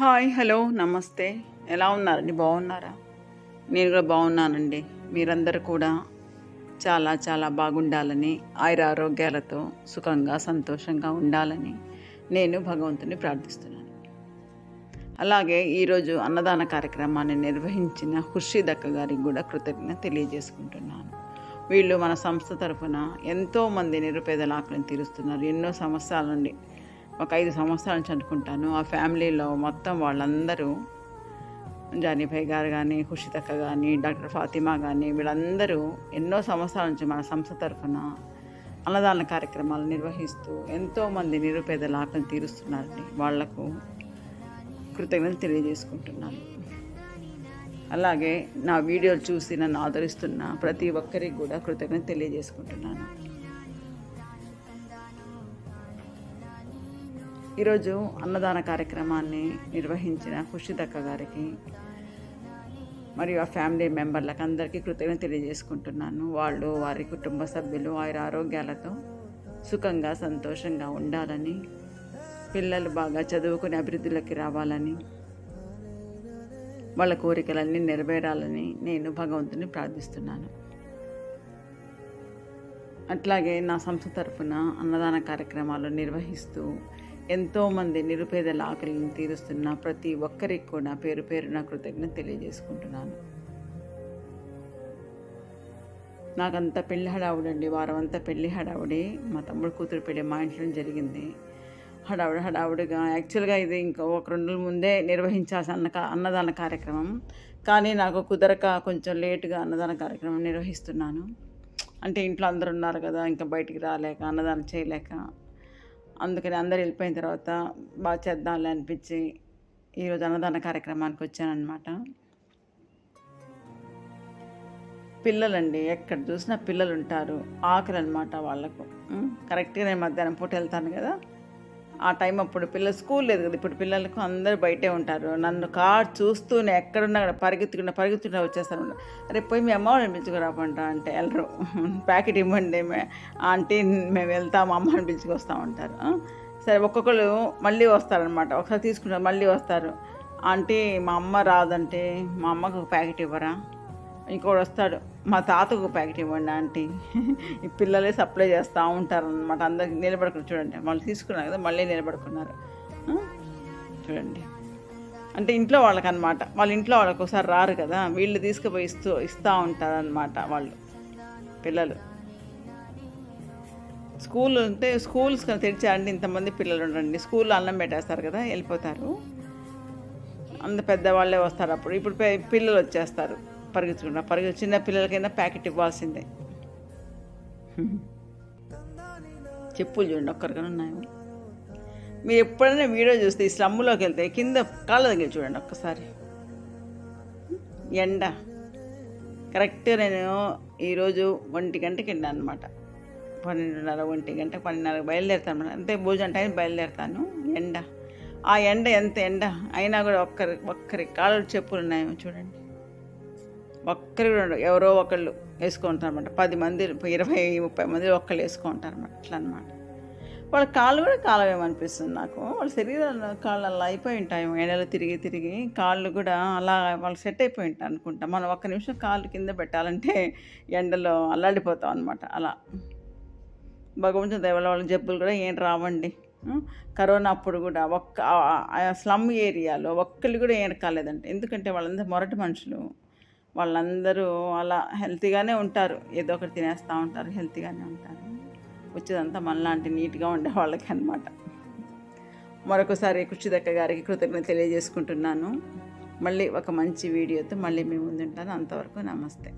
Hi hello నమస్తే. ఎలా ఉన్నారండి? బాగున్నారా? నేను కూడా బాగున్నానండి. మీరందరూ కూడా చాలా చాలా బాగుండాలని ఆయుర ఆరోగ్యాలతో సుఖంగా సంతోషంగా ఉండాలని నేను భగవంతుని ప్రార్థిస్తున్నాను. అలాగే ఈరోజు అన్నదాన కార్యక్రమాన్ని నిర్వహించిన ఖుర్షీద్ గారికి కూడా కృతజ్ఞత తెలియజేసుకుంటున్నాను. వీళ్ళు మన సంస్థ తరఫున ఎంతోమంది నిరుపేదల ఆకలిని తీరుస్తున్నారు. ఎన్నో సంవత్సరాల నుండి ఒక ఐదు సంవత్సరాల నుంచి అనుకుంటాను. ఆ ఫ్యామిలీలో మొత్తం వాళ్ళందరూ జానీభాయ్ గారు కానీ ఖుషితక్క కానీ డాక్టర్ ఫాతిమా కానీ వీళ్ళందరూ ఎన్నో సంవత్సరాల నుంచి మన సంస్థ తరఫున అన్నదాన కార్యక్రమాలు నిర్వహిస్తూ ఎంతోమంది నిరుపేదల ఆకలి తీరుస్తున్నారండి వాళ్ళకు కృతజ్ఞతలు తెలియజేసుకుంటున్నాను. అలాగే నా వీడియోలు చూసి నన్ను ఆదరిస్తున్న ప్రతి ఒక్కరికి కూడా కృతజ్ఞత తెలియజేసుకుంటున్నాను. ఈరోజు అన్నదాన కార్యక్రమాన్ని నిర్వహించిన ఖుషిదక్క గారికి మరియు ఆ ఫ్యామిలీ మెంబర్లకు అందరికీ కృతజ్ఞత తెలియజేసుకుంటున్నాను. వాళ్ళు వారి కుటుంబ సభ్యులు వారి ఆరోగ్యాలతో సుఖంగా సంతోషంగా ఉండాలని పిల్లలు బాగా చదువుకుని అభివృద్ధిలోకి రావాలని వాళ్ళ కోరికలన్నీ నెరవేరాలని నేను భగవంతుని ప్రార్థిస్తున్నాను. అట్లాగే నా సంస్థ తరఫున అన్నదాన కార్యక్రమాలు నిర్వహిస్తూ ఎంతోమంది నిరుపేదల ఆకలిని తీరుస్తున్న ప్రతి ఒక్కరికి కూడా పేరు పేరున కృతజ్ఞత తెలియజేసుకుంటున్నాను. నాకంతా పెళ్ళి హడావుడండి వారం అంతా పెళ్ళి హడావుడి. మా తమ్ముడు కూతురు పెళ్ళి మా ఇంట్లో జరిగింది. హడావుడి హడావుడిగా యాక్చువల్గా ఇది ఇంకా ఒక రెండు ముందే నిర్వహించాల్సిన అన్న అన్నదాన కార్యక్రమం. కానీ నాకు కుదరక కొంచెం లేటుగా అన్నదాన కార్యక్రమం నిర్వహిస్తున్నాను. అంటే ఇంట్లో అందరు ఉన్నారు కదా ఇంకా బయటికి రాలేక అన్నదానం చేయలేక. అందుకని అందరు వెళ్ళిపోయిన తర్వాత బాగా చేద్దాంలే అనిపించి ఈరోజు అన్నదాన కార్యక్రమానికి వచ్చానమాట పిల్లలండి ఎక్కడ చూసినా పిల్లలు ఉంటారు ఆకలి అనమాట వాళ్ళకు కరెక్ట్గా నేను మధ్యాహ్నం పూట వెళ్తాను కదా? ఆ టైం అప్పుడు పిల్లలు స్కూల్ లేదు కదా ఇప్పుడు పిల్లలకు అందరూ బయటే ఉంటారు. నన్ను కార్ చూస్తూనే ఎక్కడున్నా అక్కడ పరిగెత్తుకున్నా పరిగెత్తుకున్నా వచ్చేస్తాను. రేపు పోయి మీ అమ్మ వాళ్ళని పిలుచుకురాపంట అంటే వెళ్ళరు ప్యాకెట్ ఇవ్వండి మే ఆంటీ మేము వెళ్తాము అమ్మని పిలుచుకొస్తా ఉంటారు. సరే ఒక్కొక్కరు మళ్ళీ వస్తారనమాట ఒకసారి తీసుకుంటారు మళ్ళీ వస్తారు. ఆంటీ మా అమ్మ రాదంటే మా అమ్మకు ప్యాకెట్ ఇవ్వరా? ఇంకోటి వస్తాడు మా తాతకు ప్యాకెట్ ఇవ్వండి ఆంటీ. ఈ పిల్లలే సప్లై చేస్తూ ఉంటారు అనమాట అందరికి నిలబడుకుని చూడండి వాళ్ళు తీసుకున్నారు కదా మళ్ళీ నిలబడుకున్నారు. చూడండి. అంటే ఇంట్లో వాళ్ళకి అనమాట వాళ్ళ ఇంట్లో వాళ్ళకి ఒకసారి రారు కదా వీళ్ళు తీసుకుపోయి ఇస్తూ ఇస్తూ ఉంటారనమాట వాళ్ళు పిల్లలు. స్కూల్ ఉంటే స్కూల్స్ తెరిచారండి ఇంతమంది పిల్లలు ఉండండి. స్కూల్లో అన్నం పెట్టేస్తారు కదా వెళ్ళిపోతారు. అంత పెద్దవాళ్ళే వస్తారు అప్పుడు. ఇప్పుడు పిల్లలు వచ్చేస్తారు. పరిగెత్తుకుంటా పరిగె చిన్న పిల్లలకైనా ప్యాకెట్ ఇవ్వాల్సిందే. చెప్పులు చూడండి ఒక్కరికైనా ఉన్నాయి? మీరు ఎప్పుడైనా వీడియో చూస్తే ఈ స్లమ్లోకి వెళ్తే కింద కాళ్ళ దగ్గర చూడండి ఒక్కసారి. ఎండ. కరెక్ట్ నేను ఈరోజు ఒంటి గంటకి వెళ్ళాను అనమాట పన్నెండున్నర ఒంటి గంట పన్నెండున్నర బయలుదేరుతాను అంతే భోజనం టైం బయలుదేరుతాను. ఎండ. ఆ ఎండ ఎంత ఎండ? అయినా కూడా ఒక్కరి ఒక్కరి కాళ్ళు చెప్పులు ఉన్నాయో చూడండి. ఒక్కరు కూడా ఎవరో ఒకళ్ళు వేసుకుంటారనమాట పది మంది ఇరవై ముప్పై మంది ఒక్కళ్ళు వేసుకుంటారనమాట అట్లా అనమాట వాళ్ళ కాళ్ళు కూడా కాలమేమనిపిస్తుంది నాకు. వాళ్ళ శరీరాలు కాళ్ళు అలా అయిపోయి ఉంటాయి. ఎండలు తిరిగి తిరిగి కాళ్ళు కూడా అలా వాళ్ళు సెట్ అయిపోయి ఉంటాయి అనుకుంటా. మనం ఒక్క నిమిషం కాళ్ళు కింద పెట్టాలంటే ఎండలో అల్లాడిపోతాం అనమాట అలా. భగవంతుని దేవాల వాళ్ళ జబ్బులు కూడా ఏం రావండి. కరోనా అప్పుడు కూడా ఒక్క స్లమ్ ఏరియాలో ఒక్కళ్ళు కూడా ఏం కాలేదంటే. ఎందుకంటే వాళ్ళందరూ మొరటి మనుషులు. వాళ్ళందరూ అలా హెల్తీగానే ఉంటారు. ఏదో ఒకటి తినేస్తూ ఉంటారు హెల్తీగానే ఉంటారు. వచ్చేదంతా మనలాంటి నీట్గా ఉండే వాళ్ళకి అనమాట మరొకసారి కృషిదక్క గారికి కృతజ్ఞత తెలియజేసుకుంటున్నాను. మళ్ళీ ఒక మంచి వీడియోతో మళ్ళీ మీ ముందుంటాను. అంతవరకు నమస్తే.